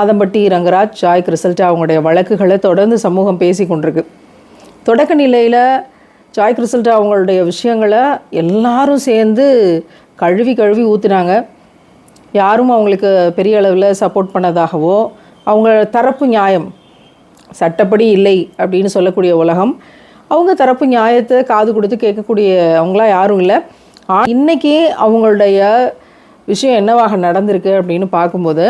Adampatti Rangaraj Joy Crizildaa அவங்களுடைய வழக்குகளை தொடர்ந்து சமூகம் பேசி கொண்டிருக்கு. தொடக்க நிலையில் ஜாய் கிறிசல்டா அவங்களுடைய விஷயங்களை எல்லாரும் சேர்ந்து கழுவி கழுவி ஊற்றுனாங்க யாரும் அவங்களுக்கு பெரிய அளவில் சப்போர்ட் பண்ணதாகவோ அவங்க தரப்பு நியாயம் சட்டப்படி இல்லை அப்படின்னு சொல்லக்கூடிய உலகம் அவங்க தரப்பு நியாயத்தை காது கொடுத்து கேட்கக்கூடிய அவங்களாம் யாரும் இல்லை. இன்றைக்கி அவங்களுடைய விஷயம் என்னவாக நடந்திருக்கு அப்படின்னு பார்க்கும்போது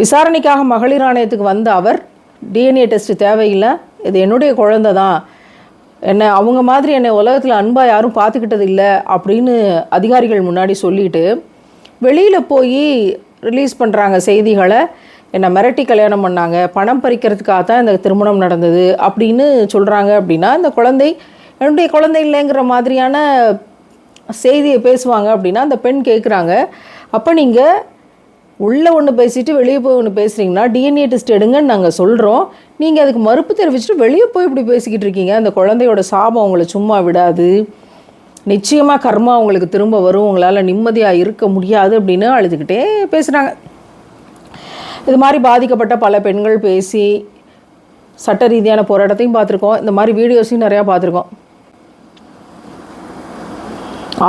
விசாரணைக்காக மகளிர் ஆணையத்துக்கு வந்த அவர் டிஎன்ஏ டெஸ்ட் தேவையில்லை. இது என்னுடைய குழந்தை தான். என்னை அவங்க மாதிரி என்னை உலகத்தில் அன்பாக யாரும் பார்த்துக்கிட்டது இல்லை அப்படின்னு அதிகாரிகள் முன்னாடி சொல்லிட்டு வெளியில் போய் ரிலீஸ் பண்ணுறாங்க செய்திகளை. என்னை மிரட்டி கல்யாணம் பண்ணாங்க. பணம் பறிக்கிறதுக்காக தான் இந்த திருமணம் நடந்தது அப்படின்னு சொல்கிறாங்க அப்படின்னா இந்த குழந்தை என்னுடைய குழந்தை இல்லைங்கிற மாதிரியான செய்தியை பேசுவாங்க அப்படின்னா அந்த பெண் கேட்குறாங்க அப்போ நீங்கள் உள்ளே ஒன்று பேசிட்டு வெளியே போய் ஒன்று பேசுகிறீங்கன்னா டிஎன்ஏ டெஸ்ட் எடுங்கன்னு நாங்கள் சொல்கிறோம் நீங்கள் அதுக்கு மறுப்பு தெரிவிச்சுட்டு வெளியே போய் இப்படி பேசிக்கிட்டு இருக்கீங்க. அந்த குழந்தையோட சாபம் உங்களை சும்மா விடாது. நிச்சயமாக கர்மா உங்களுக்கு திரும்ப வரும். உங்களால் நிம்மதியாக இருக்க முடியாது அப்படின்னு அழுதுகிட்டே பேசுகிறாங்க இது மாதிரி பாதிக்கப்பட்ட பல பெண்கள் பேசி சட்ட ரீதியான போராட்டத்தையும் பார்த்துருக்கோம். இந்த மாதிரி வீடியோஸையும் நிறையா பார்த்துருக்கோம்.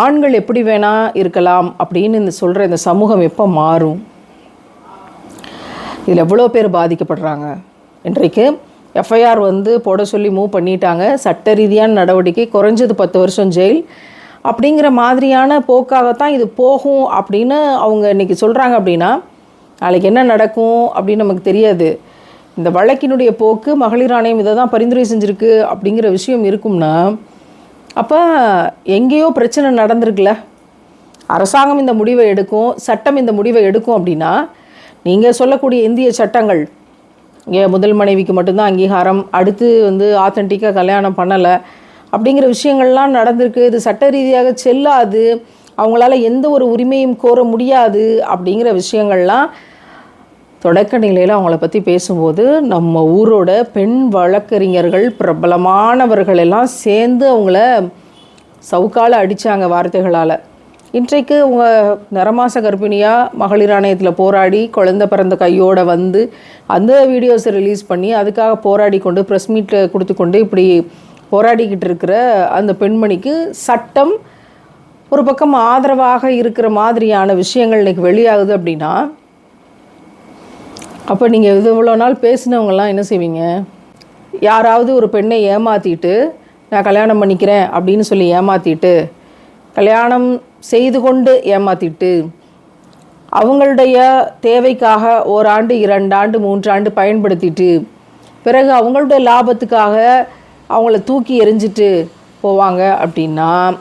ஆண்கள் எப்படி வேணால் இருக்கலாம் அப்படின்னு இந்த சொல்கிற இந்த சமூகம் எப்போ மாறும்? இதில் எவ்வளோ பேர் பாதிக்கப்படுறாங்க? இன்றைக்கு எஃப்ஐஆர் வந்து போட சொல்லி மூவ் பண்ணிட்டாங்க. சட்ட ரீதியான நடவடிக்கை குறைஞ்சது பத்து வருஷம் ஜெயில். அப்படிங்கிற மாதிரியான போக்காகத்தான் இது போகும் அப்படின்னு அவங்க இன்றைக்கி சொல்கிறாங்க அப்படின்னா நாளைக்கு என்ன நடக்கும் அப்படின்னு நமக்கு தெரியாது. இந்த வழக்கினுடைய போக்கு மகளிர் ஆணையம் இதை தான் பரிந்துரை செஞ்சுருக்கு அப்படிங்கிற விஷயம் இருக்கும்னா அப்போ எங்கேயோ பிரச்சனை நடந்திருக்குல்ல? அரசாங்கம் இந்த முடிவை எடுக்கும் சட்டம் இந்த முடிவை எடுக்கும் அப்படின்னா நீங்கள் சொல்லக்கூடிய இந்திய சட்டங்கள் இங்கே முதல் மனைவிக்கு மட்டும்தான் அங்கீகாரம் அடுத்து வந்து ஆத்தென்டிக்காக கல்யாணம் பண்ணலை அப்படிங்கிற விஷயங்கள்லாம் நடந்திருக்கு. இது சட்ட ரீதியாக செல்லாது. அவங்களால எந்த ஒரு உரிமையும் கோர முடியாது அப்படிங்கிற விஷயங்கள்லாம் தொடக்க நிலையில் அவங்கள பற்றி பேசும்போது நம்ம ஊரோட பெண் வழக்கறிஞர்கள் பிரபலமானவர்கள் எல்லாம் சேர்ந்து அவங்கள சவுக்கால அடித்தாங்க வார்த்தைகளால். இன்றைக்கு உங்கள் நரமாச கர்ப்பிணியாக மகளிர் ஆணையத்தில் போராடி குழந்த பிறந்த கையோடு வந்து அந்த வீடியோஸை ரிலீஸ் பண்ணி அதுக்காக போராடி கொண்டு ப்ரெஸ் மீட்டில் கொடுத்து கொண்டு இப்படி போராடிக்கிட்டு இருக்கிற அந்த பெண்மணிக்கு சட்டம் ஒரு பக்கம் ஆதரவாக இருக்கிற மாதிரியான விஷயங்கள் இன்றைக்கி வெளியாகுது அப்படின்னா அப்போ நீங்கள் இது இவ்வளோ நாள் பேசினவங்கலாம் என்ன செய்வீங்க? யாராவது ஒரு பெண்ணை ஏமாற்றிட்டு நான் கல்யாணம் பண்ணிக்கிறேன் அப்படின்னு சொல்லி ஏமாற்றிட்டு கல்யாணம் செய்து கொண்டு ஏமாற்றிட்டு அவங்களுடைய தேவைக்காக ஓராண்டு இரண்டாண்டு மூன்றாண்டு பயன்படுத்திட்டு பிறகு அவங்களுடைய லாபத்துக்காக அவங்கள தூக்கி எரிஞ்சிட்டு போவாங்க அப்படின்னா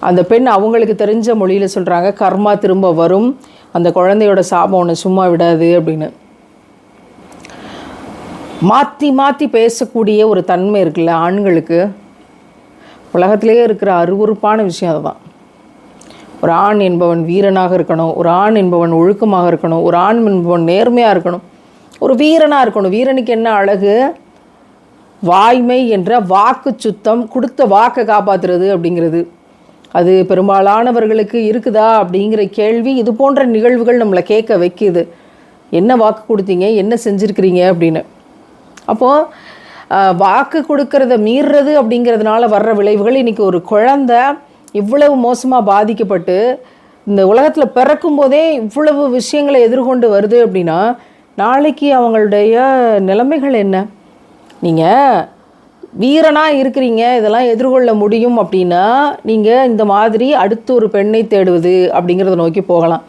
அந்த பெண் அவங்களுக்கு தெரிஞ்ச மொழியில் சொல்கிறாங்க கர்மா திரும்ப வரும். அந்த குழந்தையோட சாபம் ஒன்று சும்மா விடாது அப்படின்னு. மாற்றி மாற்றி பேசக்கூடிய ஒரு தன்மை இருக்குல்ல ஆண்களுக்கு. உலகத்திலேயே இருக்கிற அருவறுப்பான விஷயம் அதுதான். ஒரு ஆண் என்பவன் வீரனாக இருக்கணும் ஒரு ஆண் என்பவன் ஒழுக்கமாக இருக்கணும் ஒரு ஆண் என்பவன் நேர்மையாக இருக்கணும் ஒரு வீரனாக இருக்கணும். வீரனுக்கு என்ன அழகு? வாய்மை என்ற வாக்கு சுத்தம் கொடுத்த வாக்கை காப்பாற்றுறது அப்படிங்கிறது. அது பெரும்பாலானவர்களுக்கு இருக்குதா அப்படிங்கிற கேள்வி இது போன்ற நிகழ்வுகள் நம்மளை கேட்க வைக்குது. என்ன வாக்கு கொடுத்தீங்க? என்ன செஞ்சுருக்கிறீங்க? அப்படின்னு. அப்போது வாக்கு கொடுக்கறத மீறுறது அப்படிங்கிறதுனால வர்ற விளைவுகள் இன்றைக்கி ஒரு குழந்த இவ்வளவு மோசமாக பாதிக்கப்பட்டு இந்த உலகத்தில் பிறக்கும் போதே இவ்வளவு விஷயங்களை எதிர்கொண்டு வருது அப்படின்னா நாளைக்கு அவங்களுடைய நிலைமைகள் என்ன? நீங்கள் வீரனாக இருக்கிறீங்க இதெல்லாம் எதிர்கொள்ள முடியும் அப்படின்னா நீங்கள் இந்த மாதிரி அடுத்து ஒரு பெண்ணை தேடுவது அப்படிங்கிறத நோக்கி போகலாம்.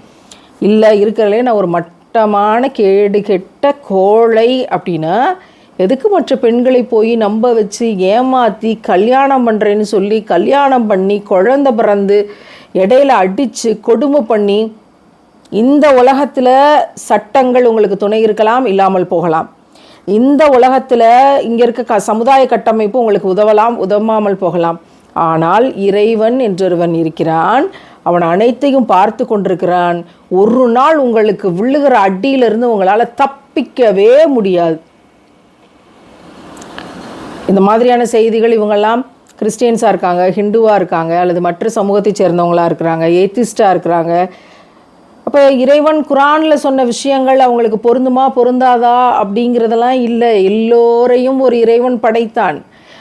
இல்லை இருக்கிறதுலே நான் ஒரு மட்டமான கேடு கெட்ட கோழை அப்படின்னா எதுக்கு மற்ற பெண்களை போய் நம்ப வச்சு ஏமாற்றி கல்யாணம் பண்ணுறேன்னு சொல்லி கல்யாணம் பண்ணி குழந்த பிறந்து இடையில அடித்து கொடுமை பண்ணி இந்த உலகத்தில் சட்டங்கள் உங்களுக்கு துணை இருக்கலாம் இல்லாமல் போகலாம். இந்த உலகத்தில் இங்கே இருக்க க சமுதாய கட்டமைப்பு உங்களுக்கு உதவலாம் உதவாமல் போகலாம். ஆனால் இறைவன் என்றொருவன் இருக்கிறான். அவன் அனைத்தையும் பார்த்து கொண்டிருக்கிறான். ஒரு நாள் உங்களுக்கு விழுகிற அடியிலிருந்து உங்களால் தப்பிக்கவே முடியாது. இந்த மாதிரியான செய்திகள் இவங்கெல்லாம் கிறிஸ்டியன்ஸாக இருக்காங்க ஹிந்துவாக இருக்காங்க அல்லது மற்ற சமூகத்தை சேர்ந்தவங்களாக இருக்கிறாங்க ஏத்திஸ்டாக இருக்கிறாங்க. அப்போ இறைவன் குரானில் சொன்ன விஷயங்கள் அவங்களுக்கு பொருந்துமா பொருந்தாதா அப்படிங்கிறதெல்லாம் இல்லை. எல்லோரையும் ஒரு இறைவன் படைத்தான்.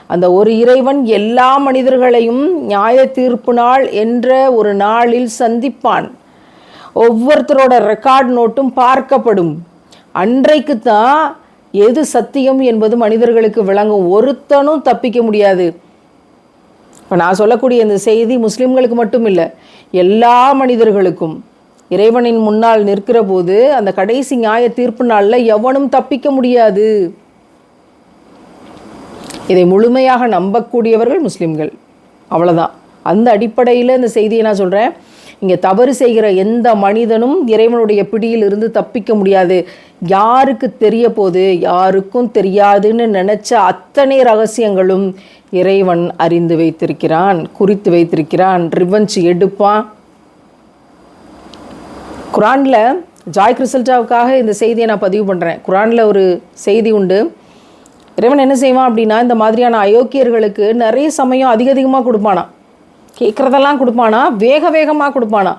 அந்த ஒரு இறைவன் எல்லா மனிதர்களையும் நியாய தீர்ப்பு நாள் என்ற ஒரு நாளில் சந்திப்பான். ஒவ்வொருத்தரோட ரெக்கார்ட் நோட்டும் பார்க்கப்படும். அன்றைக்கு தான் எது சத்தியம் என்பது மனிதர்களுக்கு விளங்கும். ஒருத்தனும் தப்பிக்க முடியாது. இப்போ நான் சொல்லக்கூடிய இந்த செய்தி முஸ்லிம்களுக்கு மட்டும் இல்லை எல்லா மனிதர்களுக்கும். இறைவனின் முன்னால் நிற்கிற போது அந்த கடைசி நியாய தீர்ப்பு நாளில் எவனும் தப்பிக்க முடியாது. இதை முழுமையாக நம்பக்கூடியவர்கள் முஸ்லிம்கள். அவ்வளோதான் அந்த அடிப்படையில் இந்த செய்தியை நான் சொல்கிறேன் இங்கே தவறு செய்கிற எந்த மனிதனும் இறைவனுடைய பிடியில் இருந்து தப்பிக்க முடியாது. யாருக்கு தெரிய போது யாருக்கும் தெரியாதுன்னு நினச்ச அத்தனை ரகசியங்களும் இறைவன் அறிந்து வைத்திருக்கிறான் குறித்து வைத்திருக்கிறான். ரிவெஞ்ச் எடுப்பான் குரானில் ஜாய் கிறிசல்டாவுக்காக இந்த செய்தியை நான் பதிவு பண்ணுறேன் குரானில் ஒரு செய்தி உண்டு. இறைவன் என்ன செய்வான் அப்படின்னா இந்த மாதிரியான அயோக்கியர்களுக்கு நிறைய சமயம் அதிக அதிகமாக கொடுப்பானா கேட்குறதெல்லாம் கொடுப்பானா? வேக வேகமாக கொடுப்பானா?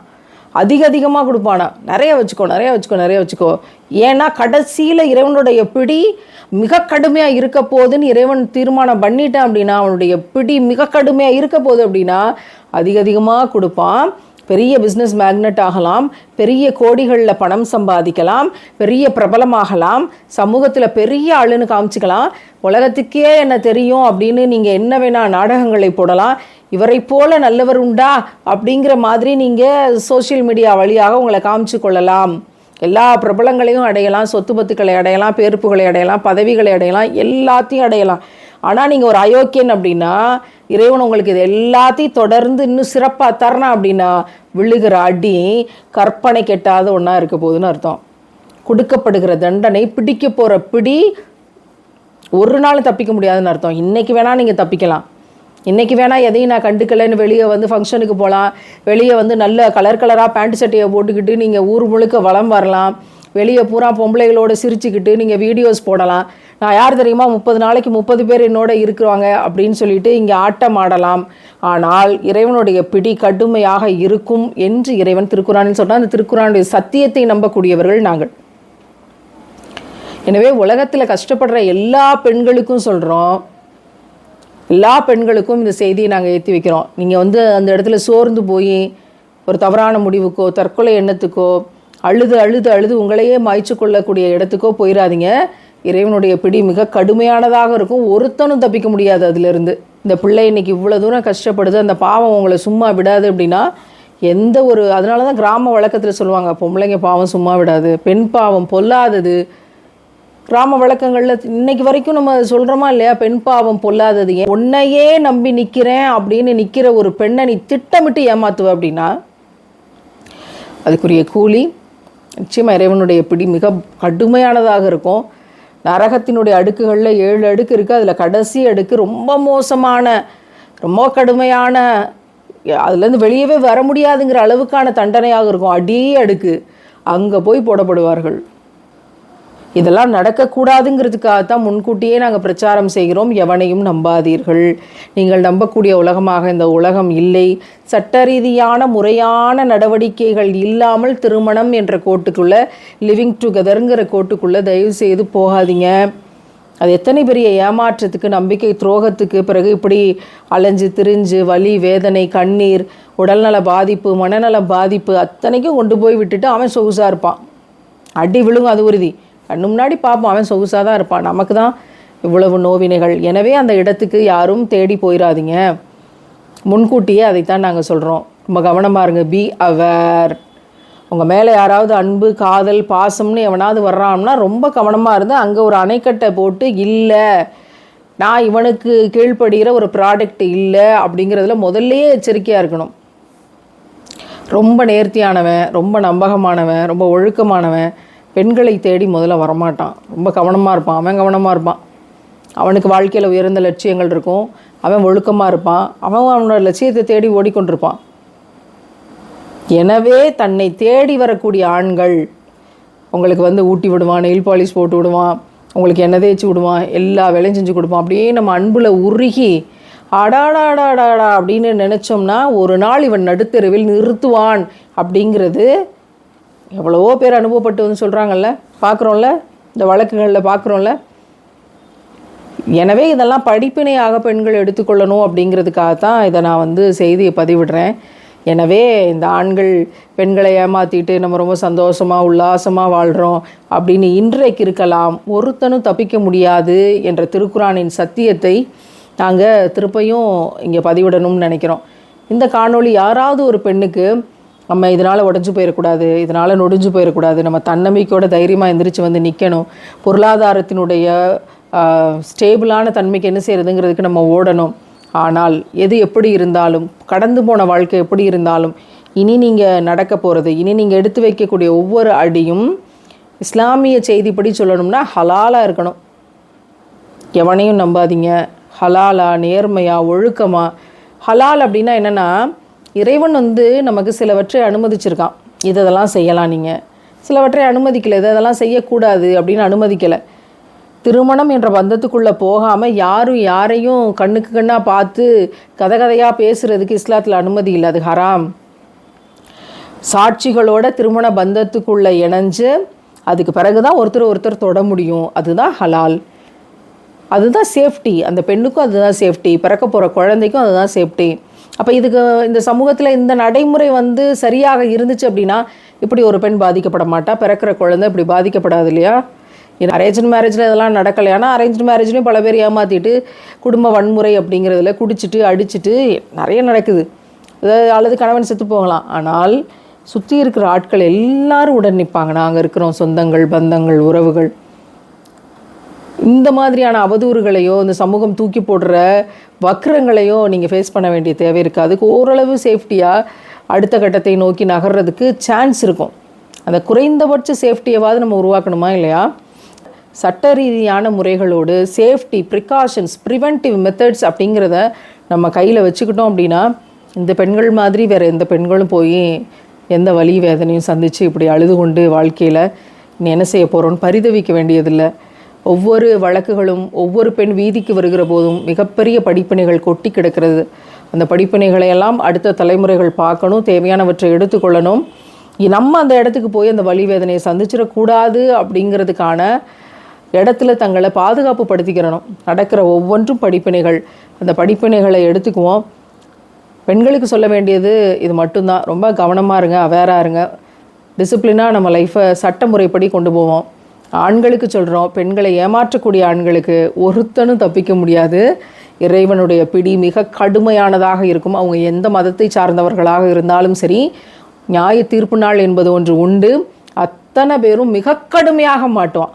அதிக அதிகமாக கொடுப்பானா? நிறைய வச்சுக்கோ நிறைய வச்சுக்கோ நிறைய வச்சுக்கோ. ஏன்னா கடைசியில் இறைவனுடைய பிடி மிக கடுமையாக இருக்க போதுன்னு இறைவன் தீர்மானம் பண்ணிட்டான் அப்படின்னா அவனுடைய பிடி மிக கடுமையாக இருக்க போகுது அப்படின்னா அதிக அதிகமாக கொடுப்பான். பெரிய பிஸ்னஸ் மேக்னெட் ஆகலாம் பெரிய கோடிகளில் பணம் சம்பாதிக்கலாம் பெரிய பிரபலமாகலாம் சமூகத்தில் பெரிய ஆளுன்னு காமிச்சிக்கலாம். உலகத்துக்கே என்ன தெரியும் அப்படின்னு நீங்கள் என்ன வேணால் நாடகங்களை போடலாம். இவரை போல நல்லவர் உண்டா அப்படிங்கிற மாதிரி நீங்கள் சோஷியல் மீடியா வழியாக உங்களை காமிச்சு கொள்ளலாம். எல்லா பிரபலங்களையும் அடையலாம் சொத்து பத்துக்களை அடையலாம் பேருப்புகளை அடையலாம் பதவிகளை அடையலாம் எல்லாத்தையும் அடையலாம். ஆனால் நீங்கள் ஒரு அயோக்கியன் அப்படின்னா இறைவன் உங்களுக்கு இது எல்லாத்தையும் தொடர்ந்து இன்னும் சிறப்பாக தரணும் அப்படின்னா விழுகிற அடி கற்பனை கெட்டாத ஒன்றா இருக்க போகுதுன்னு அர்த்தம். கொடுக்கப்படுகிற தண்டனை பிடிக்க போகிற பிடி ஒரு நாள் தப்பிக்க முடியாதுன்னு அர்த்தம். இன்றைக்கி வேணால் நீங்கள் தப்பிக்கலாம். இன்றைக்கி வேணால் எதையும் நான் கண்டுக்கலைன்னு வெளியே வந்து ஃபங்க்ஷனுக்கு போகலாம் வெளியே வந்து நல்ல கலர் கலராக பேண்ட் சட்டையை போட்டுக்கிட்டு நீங்கள் ஊர் முழுக்க வளம் வரலாம். வெளியே பூரா பொம்பளைகளோட சிரிச்சுக்கிட்டு நீங்கள் வீடியோஸ் போடலாம். நான் யார் தெரியுமா? முப்பது நாளைக்கு முப்பது பேர் என்னோட இருக்கிறாங்க அப்படின்னு சொல்லிட்டு இங்கே ஆட்டம் ஆடலாம். ஆனால் இறைவனுடைய பிடி கடுமையாக இருக்கும் என்று இறைவன் திருக்குறானில் சொன்னால் அந்த திருக்குறானுடைய சத்தியத்தை நம்பக்கூடியவர்கள் நாங்கள். எனவே உலகத்தில் கஷ்டப்படுற எல்லா பெண்களுக்கும் சொல்கிறோம் எல்லா பெண்களுக்கும் இந்த செய்தியை நாங்கள் ஏற்றி வைக்கிறோம். நீங்கள் வந்து அந்த இடத்துல சோர்ந்து போய் ஒரு தவறான முடிவுக்கோ தற்கொலை எண்ணத்துக்கோ அழுது அழுது அழுது உங்களையே மாய்ச்சு கொள்ளக்கூடிய இடத்துக்கோ போயிடாதீங்க இறைவனுடைய பிடி மிக கடுமையானதாக இருக்கும். ஒருத்தனும் தப்பிக்க முடியாது அதிலிருந்து. இந்த பிள்ளை இன்னைக்கு இவ்வளோ தூரம் கஷ்டப்படுது. அந்த பாவம் உங்களை சும்மா விடாது அப்படின்னா எந்த ஒரு அதனால தான் கிராம வழக்கத்தில் சொல்லுவாங்க பொம்பளைங்க பாவம் சும்மா விடாது பெண் பாவம் பொல்லாதது. கிராம வழக்கங்களில் இன்னைக்கு வரைக்கும் நம்ம சொல்கிறோமா இல்லையா? பெண் பாவம் பொல்லாதது. ஏன் உன்னையே நம்பி நிற்கிறேன் அப்படின்னு நிற்கிற ஒரு பெண்ணை நீ திட்டமிட்டு ஏமாத்துவ அப்படின்னா அதுக்குரிய கூலி நிச்சயமாக இறைவனுடைய பிடி மிக கடுமையானதாக இருக்கும். நரகத்தினுடைய அடுக்குகளில் ஏழு அடுக்கு இருக்குது அதில் கடைசி அடுக்கு ரொம்ப மோசமான ரொம்ப கடுமையான அதுலேருந்து வெளியவே வர முடியாதுங்கிற அளவுக்கான தண்டனையாக இருக்கும். அடி அடுக்கு. அங்கே போய் போடப்படுவார்கள். இதெல்லாம் நடக்கக்கூடாதுங்கிறதுக்காக தான் முன்கூட்டியே நாங்கள் பிரச்சாரம் செய்கிறோம். எவனையும் நம்பாதீர்கள். நீங்கள் நம்பக்கூடிய உலகமாக இந்த உலகம் இல்லை. சட்ட ரீதியான முறையான நடவடிக்கைகள் இல்லாமல் திருமணம் என்ற கோட்டுக்குள்ளே லிவிங் டுகெதருங்கிற கோட்டுக்குள்ளே தயவு செய்து போகாதீங்க. அது எத்தனை பெரிய ஏமாற்றத்துக்கு நம்பிக்கை துரோகத்துக்கு பிறகு இப்படி அலைஞ்சு திரிஞ்சு வலி வேதனை கண்ணீர் உடல்நல பாதிப்பு மனநல பாதிப்பு அத்தனைக்கும் கொண்டு போய் விட்டுட்டு அவன் சொகுசாக இருப்பான். அடி விழுங்கும் அது உறுதி. கண்ணு முன்னாடி பார்ப்போம் அவன் சொகுசாக தான் இருப்பான். நமக்கு தான் இவ்வளவு நோவினைகள். எனவே அந்த இடத்துக்கு யாரும் தேடி போயிடாதீங்க முன்கூட்டியே அதைத்தான் நாங்கள் சொல்கிறோம் ரொம்ப கவனமாக இருங்க. பி அவர் உங்கள் மேலே யாராவது அன்பு காதல் பாசம்னு எவனாவது வர்றான்னா ரொம்ப கவனமாக இருந்து அங்கே ஒரு அணைக்கட்டை போட்டு இல்லை நான் இவனுக்கு கீழ்ப்படுகிற ஒரு ப்ராடக்ட் இல்லை அப்படிங்கிறதுல முதல்லையே எச்சரிக்கையாக இருக்கணும். ரொம்ப நேர்த்தியானவன் ரொம்ப நம்பகமானவன் ரொம்ப ஒழுக்கமானவன் பெண்களை தேடி முதல்ல வரமாட்டான். ரொம்ப கவனமாக இருப்பான். அவன் கவனமாக இருப்பான். அவனுக்கு வாழ்க்கையில் உயர்ந்த லட்சியங்கள் இருக்கும். அவன் ஒழுக்கமாக இருப்பான். அவன் அவனோட லட்சியத்தை தேடி ஓடிக்கொண்டிருப்பான். எனவே தன்னை தேடி வரக்கூடிய ஆண்கள் உங்களுக்கு வந்து ஊட்டி விடுவான் நெயில் பாலிஷ் போட்டு விடுவான் உங்களுக்கு எண்ணெய் தேய்ச்சி விடுவான் எல்லா வேலையும் செஞ்சு கொடுப்பான். அப்படியே நம்ம அன்பில் உருகி அடாடாடாடாடா அப்படின்னு நினச்சோம்னா ஒரு நாள் இவன் நடுத்தெருவில் நிறுத்துவான் அப்படிங்கிறது எவ்வளவோ பேர் அனுபவப்பட்டு வந்து சொல்கிறாங்கல்ல பார்க்குறோம்ல இந்த வழக்குகளில் பார்க்குறோம்ல. எனவே இதெல்லாம் படிப்பினையாக பெண்கள் எடுத்துக்கொள்ளணும் அப்படிங்கிறதுக்காக தான் இதை நான் வந்து செய்தியை பதிவிடுறேன். எனவே இந்த ஆண்கள் பெண்களை ஏமாற்றிட்டு நம்ம ரொம்ப சந்தோஷமாக உல்லாசமாக வாழ்கிறோம் அப்படின்னு இன்றைக்கு இருக்கலாம் ஒருத்தனும் தப்பிக்க முடியாது என்ற திருக்குறானின் சத்தியத்தை நாங்கள் திருப்பையும் இங்கே பதிவிடணும்னு நினைக்கிறோம். இந்த காணொளி யாராவது ஒரு பெண்ணுக்கு நம்ம இதனால் உடஞ்சி போயிடக்கூடாது இதனால் நொடிஞ்சு போயிடக்கூடாது நம்ம தன்னம்பிக்கையோட தைரியமாக எந்திரிச்சு வந்து நிற்கணும் பொருளாதாரத்தினுடைய ஸ்டேபிளான தன்மைக்கு என்ன செய்கிறதுங்கிறதுக்கு நம்ம ஓடணும். ஆனால் எது எப்படி இருந்தாலும் கடந்து போன வாழ்க்கை எப்படி இருந்தாலும் இனி நீங்கள் நடக்க போகிறது இனி நீங்கள் எடுத்து வைக்கக்கூடிய ஒவ்வொரு அடியும் இஸ்லாமிய செய்திப்படி சொல்லணும்னா ஹலாலாக இருக்கணும். எவனையும் நம்பாதீங்க. ஹலாலா நேர்மையா ஒழுக்கமா. ஹலால் அப்படின்னா என்னென்னா இறைவன் வந்து நமக்கு சிலவற்றை அனுமதிச்சிருக்கான். இதெல்லாம் செய்யலாம் நீங்கள் சிலவற்றை அனுமதிக்கலை. இதை இதெல்லாம் செய்யக்கூடாது அப்படின்னு அனுமதிக்கலை. திருமணம் என்ற பந்தத்துக்குள்ளே போகாமல் யாரும் யாரையும் கண்ணுக்கு கண்ணாக பார்த்து கதை கதையாக பேசுகிறதுக்கு இஸ்லாத்தில் அனுமதி இல்லை. அது ஹராம். சாட்சிகளோட திருமண பந்தத்துக்குள்ளே இணைஞ்சு அதுக்கு பிறகு தான் ஒருத்தர் ஒருத்தர் தொட முடியும். அதுதான் ஹலால். அதுதான் சேஃப்டி அந்த பெண்ணுக்கும் அதுதான் சேஃப்டி பிறக்க போகிற குழந்தைக்கும் அதுதான் சேஃப்டி அப்போ இதுக்கு இந்த சமூகத்தில் இந்த நடைமுறை வந்து சரியாக இருந்துச்சு அப்படின்னா இப்படி ஒரு பெண் பாதிக்கப்பட மாட்டா பிறக்கிற குழந்தை இப்படி பாதிக்கப்படாது இல்லையா? அரேஞ்ச் மேரேஜில் இதெல்லாம் நடக்கலையானா அரேஞ்ச் மேரேஜ்லேயும் பல பேர் ஏமாற்றிட்டு குடும்ப வன்முறை அப்படிங்கிறதுல குடிச்சிட்டு அடிச்சுட்டு நிறைய நடக்குது. அல்லது கணவன் செத்து போகலாம். ஆனால் சுற்றி இருக்கிற ஆட்கள் எல்லாரும் உடன் நிற்பாங்க நாங்கள் இருக்கிறோம் சொந்தங்கள் பந்தங்கள் உறவுகள். இந்த மாதிரியான அவதூறுகளையோ இந்த சமூகம் தூக்கி போடுற வக்கரங்களையோ நீங்கள் ஃபேஸ் பண்ண வேண்டிய தேவை இருக்குது அதுக்கு ஓரளவு சேஃப்டியாக அடுத்த கட்டத்தை நோக்கி நகர்றதுக்கு சான்ஸ் இருக்கும். அந்த குறைந்தபட்ச சேஃப்டியவாவது நம்ம உருவாக்கணுமா இல்லையா? சட்ட ரீதியான முறைகளோடு சேஃப்டி ப்ரிகாஷன்ஸ் ப்ரிவென்டிவ் மெத்தட்ஸ் அப்படிங்கிறத நம்ம கையில் வச்சுக்கிட்டோம் அப்படின்னா இந்த பெண்கள் மாதிரி வேறு எந்த பெண்களும் போய் எந்த வலி வேதனையும் சந்தித்து இப்படி அழுது கொண்டு வாழ்க்கையில் நீ என்ன செய்ய போகிறோன்னு பரிதவிக்க வேண்டியதில்லை. ஒவ்வொரு வழக்குகளும் ஒவ்வொரு பெண் வீதிக்கு வருகிற போதும் மிகப்பெரிய படிப்பினைகள் கொட்டி கிடக்கிறது. அந்த படிப்பினைகளை எல்லாம் அடுத்த தலைமுறைகள் பார்க்கணும் தேவையானவற்றை எடுத்துக்கொள்ளணும். நம்ம அந்த இடத்துக்கு போய் அந்த வழி வேதனையை சந்திச்சிடக்கூடாது அப்படிங்கிறதுக்கான இடத்துல தங்களை பாதுகாப்பு படுத்திக்கிறணும் நடக்கிற ஒவ்வொன்றும் படிப்பினைகள். அந்த படிப்பினைகளை எடுத்துக்குவோம். பெண்களுக்கு சொல்ல வேண்டியது இது மட்டும்தான். ரொம்ப கவனமாக இருங்க அவேராக இருங்க. டிசிப்ளினாக நம்ம லைஃப்பை சட்டமுறைப்படி கொண்டு போவோம். ஆண்களுக்கு சொல்கிறோம் பெண்களை ஏமாற்றக்கூடிய ஆண்களுக்கு ஒருத்தனும் தப்பிக்க முடியாது. இறைவனுடைய பிடி மிக கடுமையானதாக இருக்கும். அவங்க எந்த மதத்தை சார்ந்தவர்களாக இருந்தாலும் சரி நியாய தீர்ப்பு நாள் என்பது ஒன்று உண்டு. அத்தனை பேரும் மிக கடுமையாக மாட்டுவான்.